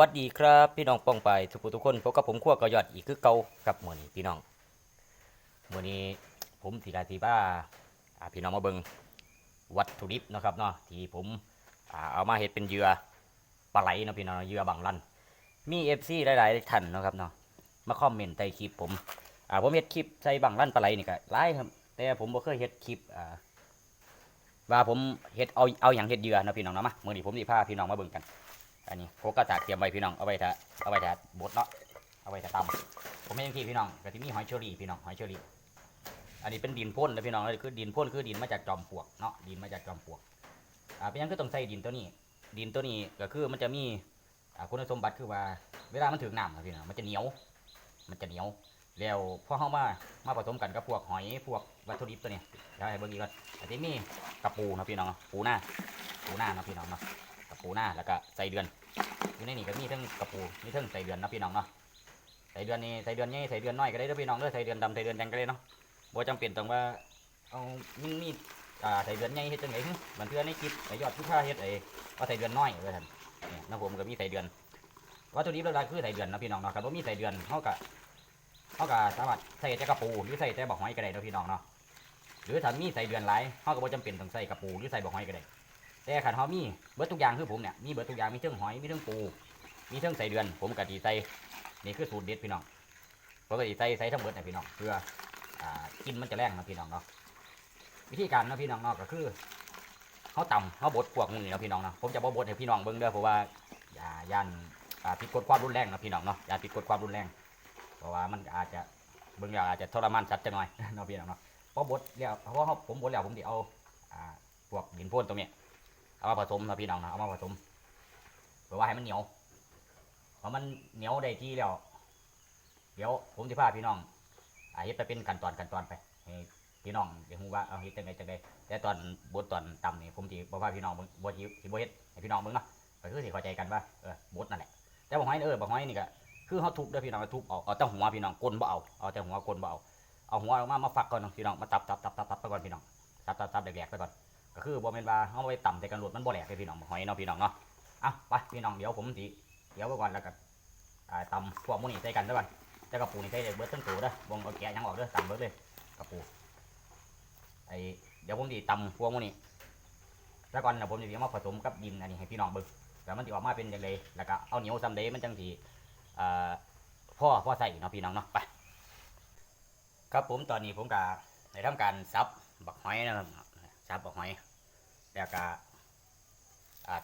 วัสดีครับพี่น้องป้องไปทุกผู้ทุกคนพบกับผมขั้วกอยอดอีกคือเก่ากับมือนี้พี่น้องมือนี้ผมสิได้สิบ้าพี่น้องมาเบิงวัตถุดิบนะครับเนาะที่ผมอเอามาเฮ็ดเป็นเยื่อปลาไหลเนาะพี่น้องเยื่อบังลันมี FC หลายๆท่านนะครับเนาะมาคอมเมนต์ใต้คลิปผมผมเฮ็ดคลิปใส่บังลันปลาไหลนี่ก็หลายครับ แต่ผมบ่เคยเฮ็ดคลิปว่าผมเฮ็ดเอาเอาหยังเฮ็ดเยื่อเนาะพี่น้องเนาะมามือนี้ผมสิพาพี่น้องมาเบิงกัน อันนี้ผมก็จะเตรียมไว้พี่น้องเอาไว้ถ้าเอาไว้ถ้าบดเนาะเอาไว้ถ้าตำผมไม่ยังที่พี่น้องก็ที่มีหอยเชอรี่พี่น้องหอยเชอรี่อันนี้เป็นดินพ่นนะพี่น้องเลยคือดินพ่นคือดินมาจากจอมปลวกเนาะดินมาจากจอมปลวกอ่าเป็นยังคือต้องใส่ดินตัวนี้ ดินตัวนี้ก็คือมันจะมีอ่าคุณสมบัติคือว่า เวลามันถึงน้ำนะพี่น้องมันจะเหนียว มันจะเหนียวแล้วพอเข้ามามาผสมกันกับพวกหอยพวกวัตถุดิบตัวนี้เดี๋ยวให้เบิ่งอีกก่อนอันนี้มีกระปูนะพี่น้องปูหน้าปูหน้านะพี่น้องเนาะ ปูหน้าแล้วก็ใส่เดือนอยู่ในนี่ก็มีทั้งกระปูมีทั้งใส่เดือนนะพี่น้องเนาะใส่เดือนนี่ใส่เดือนใหญ่ใส่เดือนน้อยก็ได้เด้อพี่น้องเด้อใส่เดือนดำใส่เดือนแดงก็ได้เนาะบ่จำเป็นต้องว่าเอามันมีอ่าใส่เดือนใหญ่เฮ็ดจังได๋บางเทื่อในคลิปไอ้ยอดผู้ค่าเฮ็ดไอ้เอาใส่เดือนน้อยว่าซั่นนี่นะผมก็มีใส่เดือนวัตถุดิบหลักๆคือใส่เดือนนะพี่น้องเนาะคันบ่มีใส่เดือนเฮาก็เฮาก็สามารถใส่แต่กระปูหรือใส่แต่บักหอยก็ได้เนาะพี่น้องเนาะหรือถ้ามีใส่เดือนหลายเฮาก็บ่จำเป็นต้องใส่กระปูหรือใส่บักหอยก็ได้ แต่ขันเฮามีเบิดทุกอย่างคือผมเนี่ยมีเบิดทุกอย่างมีเทิงหอยมีเทิงปู มีเทิงใส่เดือน ผมกะทิใส่นี่คือสูตรเด็ดพี่น้องผมกะทิใส่ใส่ทั้งเบิดนะพี่น้องเพื่ออ่ากินมันจะแรงนะพี่น้องเนาะวิธีการนะพี่น้องเนาะก็คือเขาตำเขาบดพวกมึงนี่เนะพี่น้องเนาะผมจะบ่บดให้พี่น้องเบิ่งเด้อเพราะว่าอย่าย่านอ่าผิดกฎความรุนแรงนะพี่น้องเนาะอย่าผิดกฎความรุนแรง เพราะว่ามันอาจจะเบิ่งแล้วอาจจะทรมานสัตว์จังหน่อยเนาะพี่น้องเนาะเพราะบดแล้วเพราะผมบดแล้วผมสิเอาอ่าพวกดินพ่นตรงนี้ เอามาผสมนะพี่น้องนะเอามาผสมเพื่อว่าให้มันเหนียวพอมันเหนียวได้ที่แล้ว เดี๋ยวผมจะพาพี่น้องอาเฮ็ดไปเป็นขั้นตอนขั้นตอนไปพี่น้องเดี๋ยวฮู้ว่าเอาเฮ็ดจังไดจังไดแต่ตอนบดตอนต่ำนี่ผมสิบ่พาพี่น้องบิ่งบ่บ่เฮ็ดให้พี่น้องเบิ่งเนาะก็คือสิเข้าใจกันว่าเออบดนั่นแหละแต่บ่หอยเออบ่หอยนี่ก็คือเฮาทุบเด้พี่น้องทุบเอาเอาแต่หัวพี่น้องก้นบ่เอาเอาแต่หัวก้นบ่เอาเอาหัวออกมามาฝักก่อนพี่น้องมาตับตับตับตับตับไปก่อนพี่น้องตับตับตับแหลกๆไปก่อน ก็คือบ่แม่นว่าเฮาไปต่ำแต่กันรวดมันบ่แหลกเลยพี่น้องหอยเนาะพี่น้องเนาะอะไปพี่น้องเดี๋ยวผมสิเดี๋ยวไว้ก่อนแล้วก็อ่าตำพวกมูนี่ใส่กันเด้ก่อนแต่กระปูนี่ใส่เบิดทั้งตัวเด้อบ่งเอาแกะหยังออกเด้อต่ำเบิดเลยกระปูไอเดี๋ยวผมสิต่ำพวกมูนี่แล้วก่อนนะผมจะเอามาผสมกับดินอันนี้ให้พี่น้องเบิ่งแล้วมันสิออกมาเป็นจังไดแล้วก็เอาเหนียวซำใดมันจังสิอ่าพ่อพ่อใส่เนาะพี่น้องเนาะไปครับผมตอนนี้ผมก็ได้ทำการซับบักหอยนะครับ ซับออกหอย แล้วก็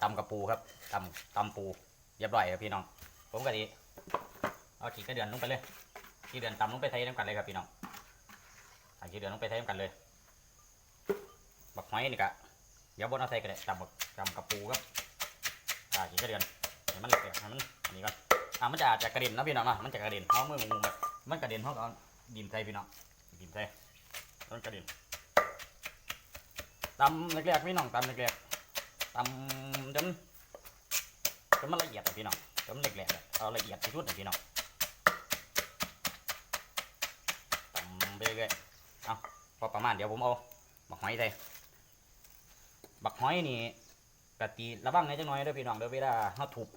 ตำกระปูครับตำตำปูเรียบร้อยครับพี่น้อง ผมก็ดีเอาขีดกระเดือนลงไปเลยขีดเดือนตำลงไปไทยน้ำกันเลยครับพี่น้องเอาขีดเดือนลงไปไทยน้ำกันเลยบักหอยนี่กะเดี๋ยวบนเอาใส่กันเลยตำบักตำกระปูครับอ่ขีดกระเดือนให้มันเล็กๆให้มันอันนี้ก่อนอ่ามันจะอาจจะกระเด็นนะพี่น้องนะมันจะกระเด็นเพราะมือมุมแบบมันกระเด็นเพราะเอาดินใส่พี่น้องดินใส่มันกระเด็น ตำเล็กๆพี่น้องตำเล็กๆตำจนจนมันละเอียดอะพี่น้องจนมันเล็กๆเอาละเอียดที่สุดอะพี่น้องตำไปเรื่อยๆเอาพอประมาณเดี๋ยวผมเอาบักหอยใส่บักหอยนี่กะตีระวังในอยจังน่อยเด้อพี่น้องเด้อเวลาเฮาทุบ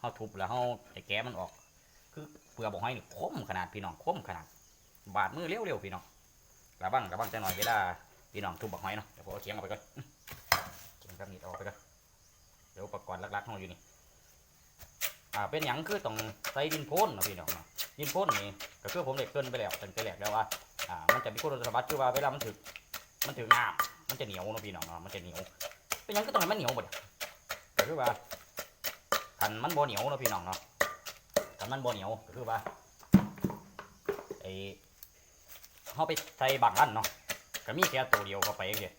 เฮาทุบแล้วเฮาจะแกะมันออก คือเปลือกบักหอยนี่คมขนาดพี่น้องคมขนาด บาดมือเร็วๆพี่น้องระวังระวังจังน่อยเวลา พี่น้องทุบบักหอยเนาะเดี๋ยวผมเอาเคียงออกไปก่อนเคียงกับมีดออกไปก่อนเดี๋ยวอุปกรณ์ลักๆของเราอยู่นี่อ่าเป็นหยังคือต้องใส่ดินโพนนะพี่น้องเนาะดินโพนนี่ก็คือผมได้เกินไปแล้วตั้งแต่แรกแล้วว่าอ่ามันจะมีคุณสมบัติคือว่าเวลามันถึกมันถึกน้ำมันจะเหนียวนะพี่น้องเนาะมันจะเหนียวเป็นหยังก็ต้องให้มันเหนียวหมดก็คือว่าคันมันบ่เหนียวนะพี่น้องเนาะคันมันบ่เหนียวก็คือว่าไอ้เขาไปใส่บางอันเนาะ ก็มีแค่ตัวเดียวเข้าไปเองเดียว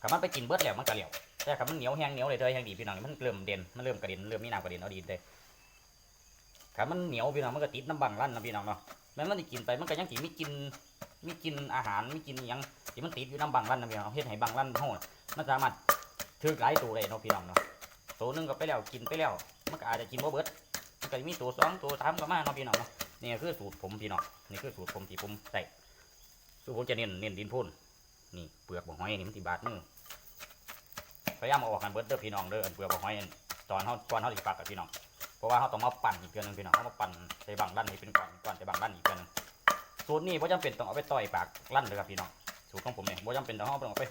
ถ้ามันไปกินเบิดแล้วมันก็เหลวแต่ถ้ามันเหนียวแห้งเหนียวเลยเธอแห้งดีพี่น้องมันเริ่มเด่นมันเริ่มกระเด็นเริ่มมีน้ำกระเด็นเอาดีเลยถ้ามันเหนียวพี่น้องมันก็ติดน้ำบังลั่นนะพี่น้องเนาะแม้มันจะกินไปมันก็ยังสิมีกินมีกินอาหารมีกินอิหยังที่มันติดอยู่น้ำบังลั่นนะพี่น้องเฮ็ดให้บังลั่นเฮามันสามารถถือหลายตัวได้เนาะพี่น้องเนาะตัวหนึงก็ไปแล้วกินไปแล้วมันก็อาจจะกินบ่เบิดมันก็มีตัวสองตัวสามก็มาเนาะพี่น้องเนาะนี่คือสูตรผมพี่น้องนี่คือสูตรผมที่ผมใส่สูตรผมจะเน้นเน้นดินพ่น นี่เปลือกบกหอยนี่มันติบาดมือพยายามเอาออกกันเบิดเด้อพี่น้องเด้ออันเปลือกบกหอยอันตอนเฮาตอนเฮาสิปักกับพี่น้องเพราะว่าเขาต้องมาปั่นอีกเทื่อนนึงพี่น้องเขามาปั่นใส่บางด้านนี้เป็นก่อนก่อนใส่บางด้านอีกเทื่อนนึงสูตรนี้บ่จำเป็นต้องเอาไปต่อยปากลั่นเลยครับพี่น้องสูตรของผมเนี่ยบ่จำเป็นต้องเอาไป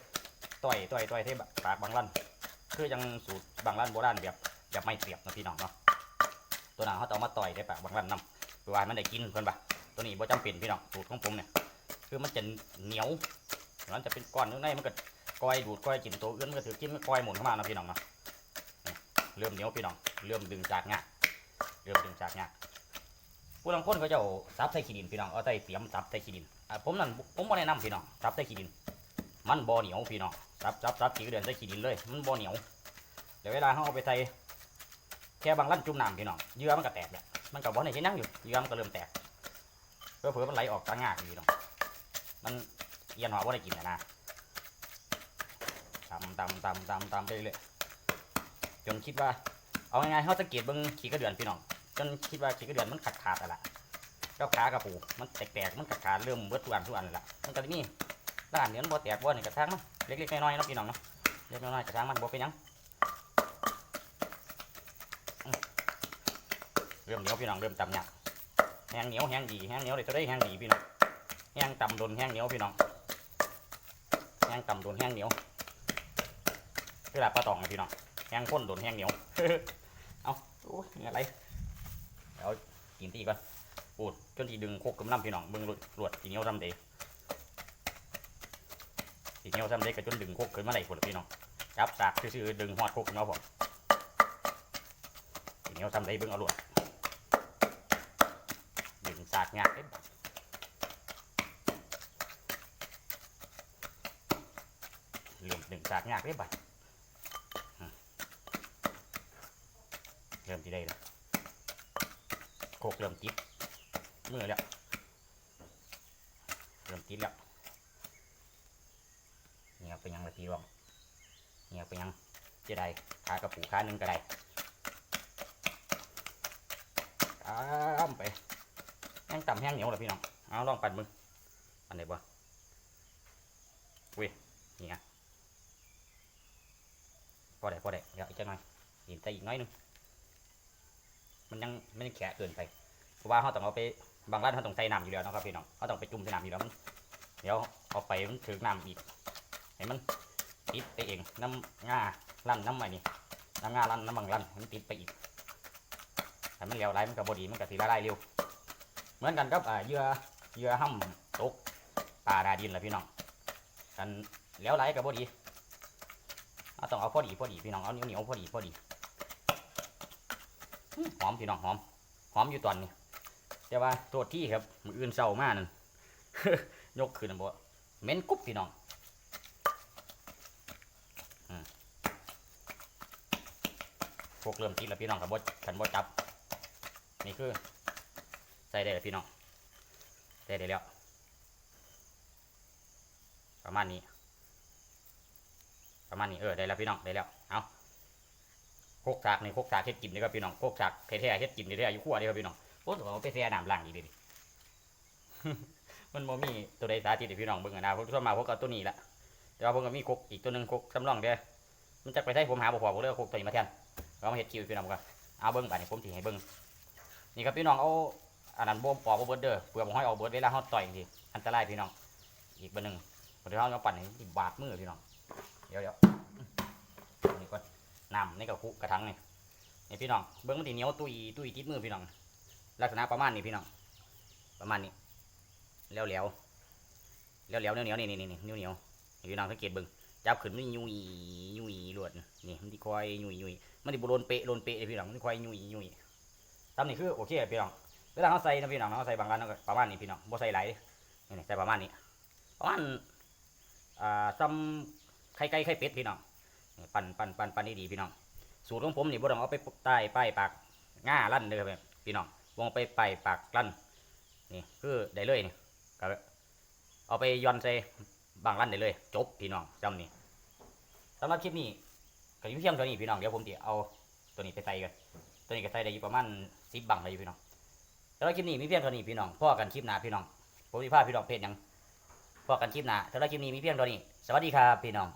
ต่อยต่อยต่อยที่ปากบางลั่นคือยังสูตรบางลั่นโบราณแบบแบบไม่เสียบนะพี่น้องเนาะตัวนั้นเขาต้องเอามาต่อยได้ปากบางลั่นนํเพื่อให้มันได้กินเพิ่นปะตัวนี้บ่จำเป็นพี่น้องสูตรของผมเนี่ยคือมันจะเหนียว มันจะเป็นก้อนข้างในมันก็ก้อยดูดก้อยกินตัวอื่นมันก็ถือกินมันก้อยหมุนเข้ามานะพี่น้องนะเริ่มเหนียวพี่น้อง เริ่มดึงจากงาเริ่มดึงจากงาผู้ลางคนเขาจะซับใส่ขี้ดินพี่น้อง เอาใส่เตรียมซับใส่ขี้ดินผมนั่นผมบ่แนะนำพี่น้องซับใส่ขี้ดิน มันบ่เหนียวพี่น้องซับซับซับขี้เดือนใส่ขี้ดินเลย มันบ่เหนียวเดี๋ยวเวลาเขาเอาไปใส่แค่บางลั่นจุ่มน้ำพี่น้อง เยื่อมันก็แตกแหละมันก็บ่ได้เห็นหยังอยู่ เยื่อมันก็เริ่มแตกเพื่อเผื่อมันไหลออกจากงาพี่น้อง มัน เอียนหัวบ่ได้กินนะนะตำตำตำตำตำไปเรื่อยจนคิดว่า เอาง่ายๆเขาสังเกตเบิ่งขี้กระเดือนพี่น้อง จนคิดว่าขี้กระเดือนมันขาดขาดอะไรเจ้าขากระปูมันแตกๆมันขาดขาดเริ่มเบิดทุกอันทุกอันเลยละมันก็จะมีด้านเนื้อมันบ่แตกบ่นี่กระทั่งมันเล็กๆน้อยๆเนาะพี่น้องเนาะเล็กๆน้อยๆกระทั่งมันบ่เป็นยังเริ่มเหนียวพี่น้องเริ่มตำหยักแห้งเหนียวแห้งดีแห้งเหนียวเลยจะได้แห้งดีพี่น้องแห้งตำโดนแห้งเหนียวพี่น้อง ห้งตำโดนแห้งเหนียวเวลาปลาตองนะพี่น้องแห้งข้นโดนแห้งเหนียว เอาโอ้ยอะไรเอากินตีก่อนปูดจนที่ดึงโคกกำลังพี่น้องเบิ่งรวดรวดทีเหนียวทำเดทีเหนียวทำเดก็จนดึงโคกขึ้นมาได้ผลพี่น้องจับสากซื่อๆดึงหอดโคกเนมาผมทีเหนียวทำเดเบิ่งเอารวดดึงสากงาเด้บัดเริ่มดึง สากงากเด้บัดเริ่มที่ได้แล้วโคกเริ่มติดมือแล้วเริ่มติดแล้วเนี่ยเป็นยังละพี่บ้องเนี่ยเป็นยังจะได้ขากระปูขาหนึ่งก็ได้ตามไปแห้งต่ำแห้งเหนียวเลยพี่น้องเอาลองปั่นมึงปั่นได้บ่อุ้ยนี่ไง อได้พอได้เดี๋ยวอีกจังหน่อยอีกแต่อีกน้อยหนึงมันยังไม่ได้แข็งเกินไปเพราะว่าเขาต้องเอาไปบางร้านเขาต้องใส่น้ำอยู่แล้วนะครับพี่น้องเขาต้องไปจุ่มใส่น้ำอยู่แล้วมันเดี๋ยวเอาไปมันถึงน้ำอีกให้มันติดไปเองน้ำงาลั่นน้ำอะไรนี่น้ำงาลั่นน้ำบางลั่นมันติดไปอีกแต่มันเหลวไหลมันกับบดีมันกับสีละลายเร็วเหมือนกันกับเยื่อเยื่อห้ำตกปลาดาดินแหละพี่น้องกันเหลวไหลกับบดี เอาต้องเอาพอดีพอดีพี่น้องเอาเหนียวเหนียวพอดีพอดีหอมพี่น้องหอมหอมอยู่ตอนนี้แต่ว่าโทษที่ครับมืออื่นเศร้ามากนั่นยกขึ้นบ่เหม็นกุ๊บพี่น้องพวกเริ่มติดแล้วพี่น้องครับบ่ขันบ่จับ นี่คือ ใส่ได้แล้วพี่น้องใส่ได้แล้วประมาณนี้ ประมาณนี้เออได้แล้วพี่น้องได้แล้วเอาโคกสากนี่โคกสากเฮ็ดกินนี่ครับพี่น้องโคกสากแท้ๆเฮ็ดกินนี่ได้อยู่ขั้วนี่ครับพี่น้องโอ้ตัวเอาไปแช่น้ำล้างอีกดิมันบ่มีตัวใดสาธิตให้พี่น้องเบิ่งอะนะผมส่วมาพวกเอาตัวนี้ละแต่ว่าผมก็มีโคกอีกตัวนึงโคกสำรองเด้อมันจะไปใช้ผมหาบ่พอผมเลยโคกตัวนี้มาแทนเรามาเฮ็ดคิวพี่น้องกันเอาเบิ่งบัดนี้ผมสิให้เบิ่งนี่ครับพี่น้องเอาอันนั้นบ่มปอกบ่เบิดเด้อเปลือกบ่ห้อยเอาเบิดเวลาเฮาต่อยจังซี่อันตรายพี่น้องอีกเบอร์หนึงเดี๋ยวเฮาเอาปั่นให้บาดมือพี่น้อง เดี๋ยวนี่ก่อนน้ำในกระคุกระถังนี่นี่พี่น้องเบิ้องมันตีเหนียวตุยตุยติดมือพี่น้อง ลักษณะประมาณนี้พี่น้อง ประมาณนี้แล้วแล้วแล้วแล้วเหนียวเหนียวนี่นี่นี่เหนียวเหนียวพี่น้องสังเกตเบิ้องจับขึ้นมันยุยยุยรวดนี่มันที่คอยยุยยุยมันที่บโลนเปะโลนเปะเลยพี่น้องมันคอยยุยยุยตามนี่คือโอเคพี่น้องเวลาเขาใส่นะพี่น้องเขาใส่บางร้านประมาณนี้พี่น้องบ่ใส่หลายนี่นี่ใส่ประมาณนี้ประมาณอ่าซ้ำ ไข่ไก่ไข่เป็ดพี่น้องปั่นปั่นปั่นปั่นนี่ดีพี่น้อง สูตรของผมนี่บ่ต้องเอาไปใต้ป้ายปากง่าลั่นเลยครับพี่น้องวงไปป้ายปากลั่นนี่คือได้เลยนี่ก็เอาไปย้อนใส่บางลั่นได้เลย จบพี่น้องจำนี่สำหรับคลิปนี้ก็ยู่เพียงเท่านี้พี่น้องเดี๋ยวผมจะเอาตัวนี้ไปใส่กันตัวนี้ก็ใส่ได้อยู่ประมาณสิบบังเลยพี่น้องสำหรับคลิปนี้มีเพียงเท่านี้พี่น้องพ่อกันคลิปหน้าพี่น้องผมสิพาพี่น้องเพจยังพ่อกันคลิปหน้าสำหรับคลิปนี้มีเพียงเท่านี้ สวัสดีครับพี่น้อง